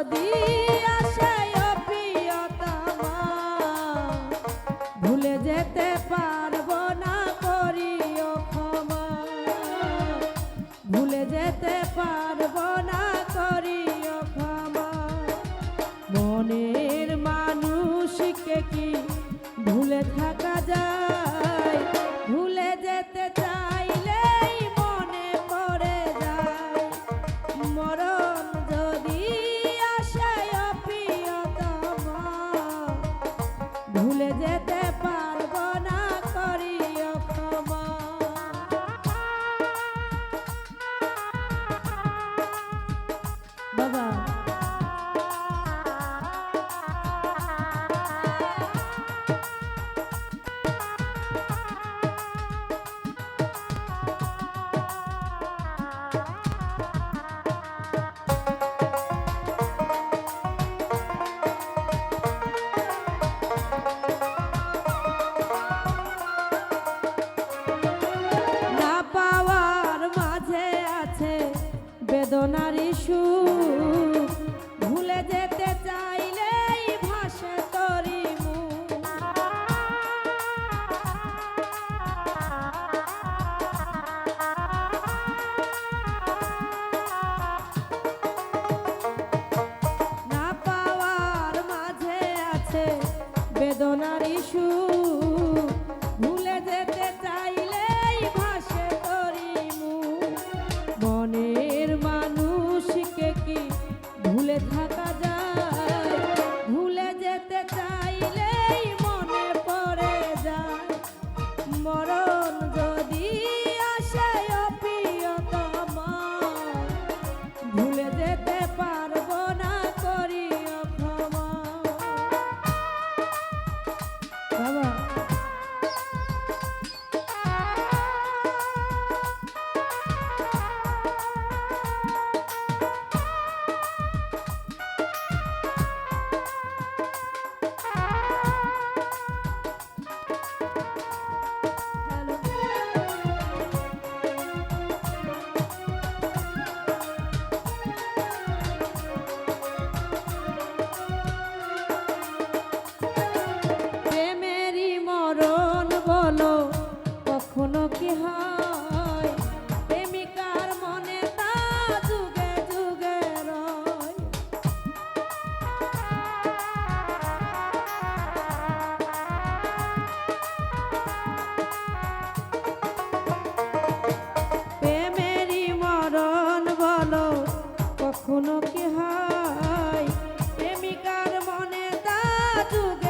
যদি আসে ভুলে যেতে পারব করিও ক্ষমা। ভুলে যেতে পারব করিও ক্ষমা। মনের মানুষকে কি ভুলে থাকা যায়? ভুলে যেতে চায় বেদনার সুর। থাকা যায় ভুলে যেতে চায় কখনো কি হয়? প্রেমিকার মনে তা যুগে